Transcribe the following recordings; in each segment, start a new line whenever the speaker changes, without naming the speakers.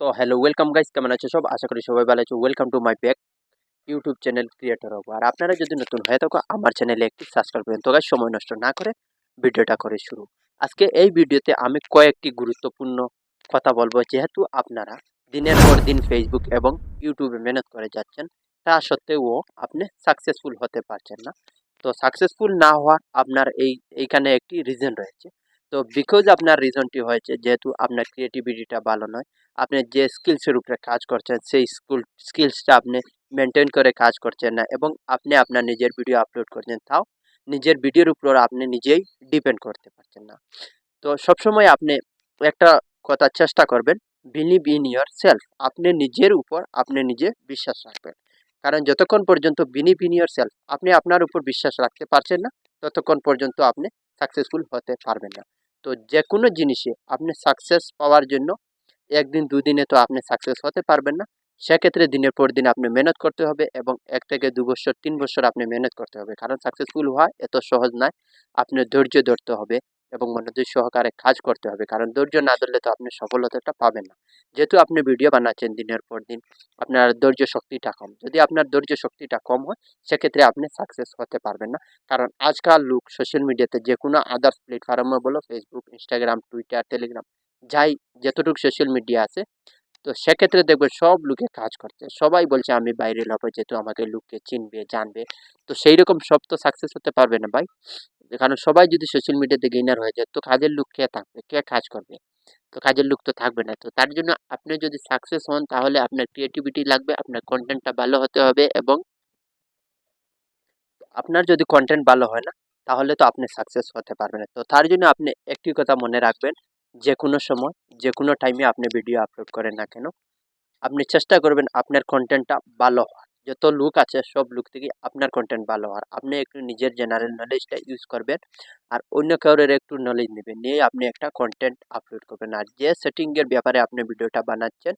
তো hello welcome guys কেমন আছো সব? আশা করি সবাই ভালো আছো। Welcome to my back YouTube channel creator হব। আর আপনারা যদি নতুন হয়ে থাকো, আমার চ্যানেলে একটি সাবস্ক্রাইব করেন। তো গাইস সময় নষ্ট না করে ভিডিওটা করে শুরু। আজকে এই ভিডিওতে আমি কয়েকটি গুরুত্বপূর্ণ কথা বলব, যেহেতু আপনারা দিনের পর দিন ফেসবুক এবং ইউটিউবে মেহনত করে যাচ্ছেন, তা সত্ত্বেও আপনি সাকসেসফুল হতে পারছেন না। তো সাকসেসফুল না হওয়ার আপনার এই, এইখানে একটি রিজন রয়েছে। তো বিকজ আপনার রিজনটি হয়েছে, যেহেতু আপনার ক্রিয়েটিভিটিটা ভালো নয়, আপনি যে স্কিলসের উপরে কাজ করছেন, সেই স্কুল স্কিলসটা আপনি মেনটেন করে কাজ করছেন না এবং আপনি আপনার নিজের ভিডিও আপলোড করছেন, তাও নিজের ভিডিওর উপর আপনি নিজেই ডিপেন্ড করতে পারছেন না। তো সবসময় আপনি একটা কথা চেষ্টা করবেন বিলিভ ইন ইয়ার সেলফ আপনি নিজের উপর আপনি নিজে বিশ্বাস রাখবেন। কারণ যতক্ষণ পর্যন্ত বিলিভ ইন ইয়ার সেলফ আপনি আপনার উপর বিশ্বাস রাখতে পারছেন না, ততক্ষণ পর্যন্ত আপনি সাকসেসফুল হতে পারবেন না। তো যে কোনো জিনিসে আপনি সাকসেস পাওয়ার জন্য একদিন, দুদিনে তো আপনি সাকসেস হতে পারবেন না। সেক্ষেত্রে দিনের পর দিন আপনি মেহনত করতে হবে এবং এক থেকে দু বছর, তিন বছর আপনি মেহনত করতে হবে। কারণ সাকসেসফুল হওয়া এত সহজ নয়। আপনি ধৈর্য ধরতে হবে। এবং মনোযোগ সহকারে কাজ করতে হবে। কারণ ধৈর্য না ধরলে তো আপনি সফলতাটা পাবেন না। যেহেতু আপনি ভিডিও বানাচ্ছেন দিনের পর দিন আপনার ধৈর্য শক্তিটা কম। যদি আপনার ধৈর্য শক্তিটা কম হয় সেক্ষেত্রে আপনি সাকসেস হতে পারবেন না। কারণ আজকাল লোক সোশ্যাল মিডিয়াতে যে কোনো আদার্স প্ল্যাটফর্মে বলো ফেসবুক ইনস্টাগ্রাম টুইটার টেলিগ্রাম যাই যতটুকু সোশ্যাল মিডিয়া আছে তো সেক্ষেত্রে দেখবে সব লোকে কাজ করছে। সবাই বলছে আমি বাইরে হব যেহেতু আমাকে লোককে চিনবে জানবে। তো সেই রকম সব তো সাকসেস হতে পারবে না ভাই। কারণ সবাই যদি সোশ্যাল মিডিয়াতে গেইনার হয়ে যায়, তো কাজের লোক কে থাকবে? কে কাজ করবে? তো কাজের লোক তো থাকবে না। তো তার জন্য আপনি যদি সাকসেস হন, তাহলে আপনার ক্রিয়েটিভিটি লাগবে, আপনার কন্টেন্টটা ভালো হতে হবে এবং আপনার যদি কন্টেন্ট ভালো হয় না, তাহলে তো আপনি সাকসেস হতে পারবেন না। তো তার জন্য আপনি একটি কথা মনে রাখবেন, যে কোনো সময়, যে কোনো টাইমে আপনি ভিডিও আপলোড করেন না কেন, আপনি চেষ্টা করবেন আপনার কন্টেন্টটা ভালো হওয়ার। যত লুক আছে, সব লুক থেকে আপনার কন্টেন্ট ভালো। হওয়ার আপনি একটু নিজের জেনারেল নলেজটা ইউজ করবেন আর অন্য কারোর একটু নলেজ নেবেন। নিয়ে আপনি একটা কন্টেন্ট আপলোড করবেন। আর যে সেটিংয়ের ব্যাপারে আপনি ভিডিওটা বানাচ্ছেন,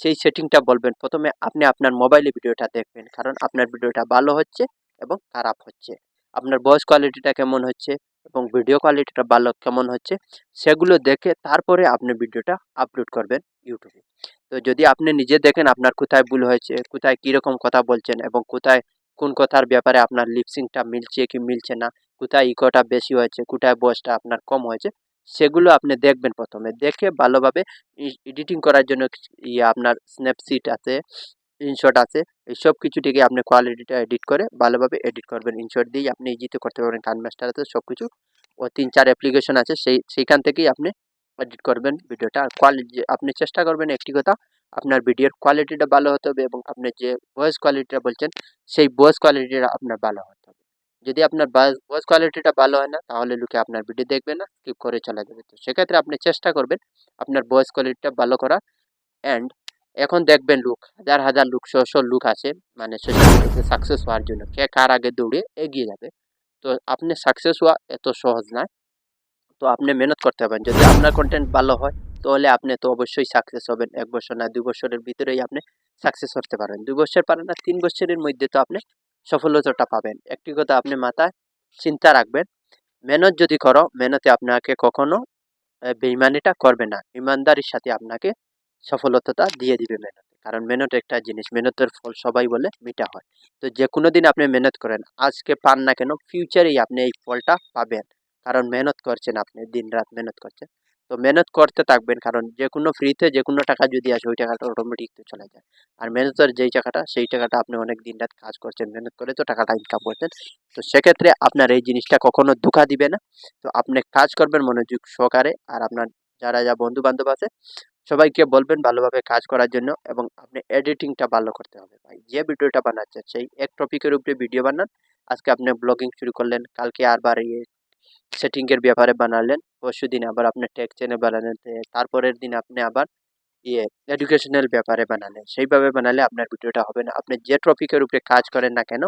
সেই সেটিংটা বলবেন। প্রথমে আপনি আপনার মোবাইলে ভিডিওটা দেখবেন। কারণ আপনার ভিডিওটা ভালো হচ্ছে এবং খারাপ হচ্ছে। আপনার ভয়েস কোয়ালিটিটা কেমন হচ্ছে? এবং ভিডিও কোয়ালিটিটা ভালো কেমন হচ্ছে, সেগুলো দেখে তারপরে আপনি ভিডিওটা আপলোড করবেন ইউটিউবে তো যদি আপনি নিজে দেখেন আপনার কোথায় ভুল হয়েছে, কোথায় কীরকম কথা বলছেন এবং কোথায়, কোন কথার ব্যাপারে আপনার লিপসিংটা মিলছে কি মিলছে না, কোথায় ইকোটা বেশি হয়েছে, কোথায় বয়সটা আপনার কম হয়েছে, সেগুলো আপনি দেখবেন প্রথমে। দেখে ভালোভাবে এডিটিং করার জন্য ইয়ে আপনার স্ন্যাপসিট আছে ইনশট আছে। এই সব কিছু থেকে আপনি কোয়ালিটিটা এডিট করে ভালোভাবে এডিট করবেন। ইনশট দিয়ে আপনি ইজিতে করতে পারবেন কান মাস্টার আছে সব কিছু ও তিন, চার অ্যাপ্লিকেশন আছে। সেই, সেইখান থেকেই আপনি এডিট করবেন ভিডিওটা। আর কোয়ালিটি আপনি চেষ্টা করবেন একটি কথা, আপনার ভিডিওর কোয়ালিটিটা ভালো হতে হবে এবং আপনি যে ভয়েস কোয়ালিটিটা বলছেন, সেই ভয়েস কোয়ালিটিটা আপনার ভালো হতে হবে। যদি আপনার ভয়েস কোয়ালিটিটা ভালো হয় না, তাহলে লোকে আপনার ভিডিও দেখবে না স্কিপ করে চলে যাবে। তো সেক্ষেত্রে আপনি চেষ্টা করবেন আপনার ভয়েস কোয়ালিটিটা ভালো করা। অ্যান্ড এখন দেখবেন লুক হাজার হাজার লুক শো লুক আছে মানে সোশ্যাল মিডিয়াতে সাকসেস হওয়ার জন্য। কে কার আগে দৌড়ে এগিয়ে যাবে। তো আপনি সাকসেস হওয়া এত সহজ নয় তো আপনি মেহনত করতে হবেন যদি আপনার কন্টেন্ট ভালো হয়, তাহলে আপনি তো অবশ্যই সাকসেস হবেন। এক বছর না, দুই বছরের ভিতরেই আপনি সাকসেস করতে পারবেন। দুই বছর পারেন না, তিন বছরের মধ্যে তো আপনি সফলতাটা পাবেন। একটি কথা আপনি মাথায় চিন্তা রাখবেন, মেহনত যদি করো, মেহনতে আপনাকে কখনো বেইমানিটা করবে না। ইমানদারির সাথে আপনাকে সফলতাটা দিয়ে দিবে মেহনত। কারণ মেহনত একটা জিনিস, মেহনতের ফল সবাই বলে মিটা হয়। তো যে কোনো দিন আপনি মেহনত করেন, আজকে পান না কেন ফিউচারেই আপনি এই ফলটা পাবেন। কারণ মেহনত করছেন আপনি দিন রাত মেহনত করছেন। তো মেহনত করতে থাকবেন, কারণ যে কোনো ফ্রিতে যে কোনো টাকা যদি আসে, ওই টাকাটা অটোমেটিক তো চলে যায়। আর মেহনতের যেই টাকাটা, সেই টাকাটা আপনি অনেক দিন রাত কাজ করছেন, মেহনত করে তো টাকাটা ইনকাম করছেন। তো সেক্ষেত্রে আপনার এই জিনিসটা কখনো ধোকা দিবে না। তো আপনি কাজ করবেন মনোযোগ সহকারে। আর আপনার যারা যা বন্ধু বান্ধব আছে সবাইকে বলবেন ভালোভাবে কাজ করার জন্য এবং আপনি এডিটিংটা ভালো করতে হবে। ভাই, যে ভিডিওটা বানাচ্ছেন সেই এক টপিকের উপরে ভিডিও বানান। আজকে আপনি ব্লগিং শুরু করলেন, কালকে আরবার ইয়ে সেটিংয়ের ব্যাপারে বানালেন। পরশু দিন আবার আপনি টেক চ্যানেল বানালেন তারপরের দিন আপনি আবার ইয়ে এডুকেশনাল ব্যাপারে বানালেন। সেইভাবে বানালে আপনার ভিডিওটা হবে না। আপনি যে টপিকের উপরে কাজ করেন না কেন,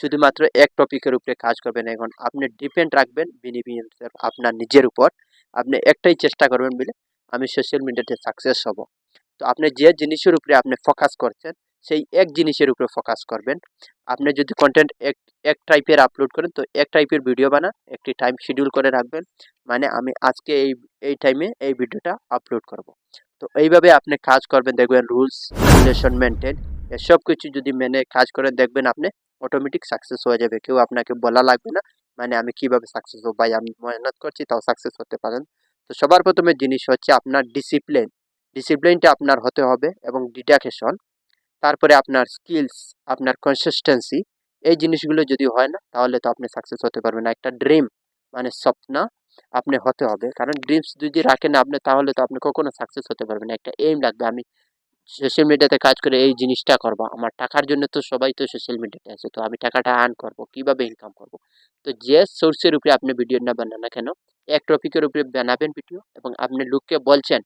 শুধুমাত্র এক টপিকের উপরে কাজ করবেন এখন আপনি ডিপেন্ড রাখবেন বিনিবিএন্সের আপনার নিজের উপর। আপনি একটাই চেষ্টা করবেন বলে আমি সোশ্যাল মিডিয়াতে সাকসেস হব। তো আপনি যে জিনিসের উপরে আপনি ফোকাস করছেন, সেই এক জিনিসের উপরে ফোকাস করবেন। আপনি যদি কন্টেন্ট এক এক টাইপের আপলোড করেন, তো এক টাইপের ভিডিও বানান, একটি টাইম শিডিউল করে রাখবেন। মানে আমি আজকে এই এই টাইমে এই ভিডিওটা আপলোড করব। তো এইভাবে আপনি কাজ করবেন, দেখবেন রুলস রেগুলেশন মেনটেন এসব কিছু যদি মেনে কাজ করেন, দেখবেন আপনি অটোমেটিক সাকসেস হয়ে যাবে। কেউ আপনাকে বলা লাগবে না মানে আমি কীভাবে সাকসেস হব, ভাই আমি মেহনত করছি, তাও সাকসেস হতে পারেন। তো সবার প্রথমে জিনিস হচ্ছে আপনার ডিসিপ্লিন ডিসিপ্লিনটা আপনার হতে হবে এবং ডিডাকেশন তারপরে আপনার স্কিলস আপনার কনসিস্টেন্সি এই জিনিসগুলো যদি হয় না, তাহলে তো আপনি সাকসেস হতে পারবেন না। একটা ড্রিম মানে স্বপ্ন আপনি হতে হবে। কারণ ড্রিমস যদি রাখেন আপনি, তাহলে তো আপনি কখনো সাকসেস হতে পারবেন না। একটা এইম লাগবে। আমি সোশ্যাল মিডিয়াতে কাজ করে এই জিনিসটা করব। আমার টাকার জন্য তো সবাই তো সোশ্যাল মিডিয়াতে আছে, তো আমি টাকাটা আর্ন করব, কীভাবে ইনকাম করব? তো যে সোর্সের উপরে আপনি ভিডিও না বানান না কেন, এক টপিকের উপরে বানাবেন ভিডিও এবং আপনি লোককে বলছেন,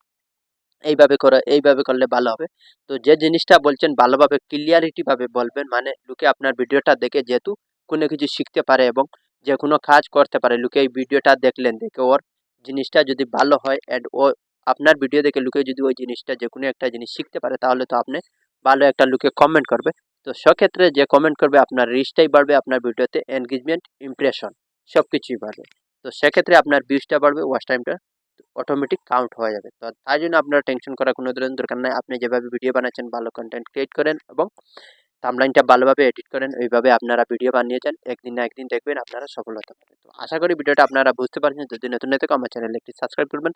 এইভাবে করো, এইভাবে করলে ভালো হবে। তো যে জিনিসটা বলছেন, ভালোভাবে ক্লিয়ারিটিভাবে বলবেন মানে লোকে আপনার ভিডিওটা দেখে যেহেতু কোনো কিছু শিখতে পারে এবং যে কোনো কাজ করতে পারে, লোকে এই ভিডিওটা দেখলেন, দেখে ওর জিনিসটা যদি ভালো হয় অ্যান্ড ও আপনার ভিডিও দেখে লোকে যদি ওই জিনিসটা যে কোনো একটা জিনিস শিখতে পারে, তাহলে তো আপনি ভালো একটা লোকে কমেন্ট করবে। তো সেক্ষেত্রে যে কমেন্ট করবে, আপনার রিচটাই বাড়বে, আপনার ভিডিওতে এনগেজমেন্ট ইমপ্রেশন সব কিছুই বাড়বে। তো সেক্ষেত্রে আপনার ভিউজটা বাড়বে ওয়াচ টাইমটা অটোমেটিক কাউন্ট হয়ে যাবে। তো তাই জন্য আপনার টেনশন করার কোনো ধরনের দরকার নাই। আপনি যেভাবে ভিডিও বানাচ্ছেন, ভালো কন্টেন্ট ক্রিয়েট করেন এবং থামলাইনটা ভালোভাবে এডিট করেন, ওইভাবে আপনারা ভিডিও বানিয়ে যান। একদিন না একদিন দেখবেন আপনারা সফল হতে পারেন তো আশা করি ভিডিওটা আপনারা বুঝতে পারছেন। যদি নতুন থাকে, আমার চ্যানেলে একটি সাবস্ক্রাইব করবেন।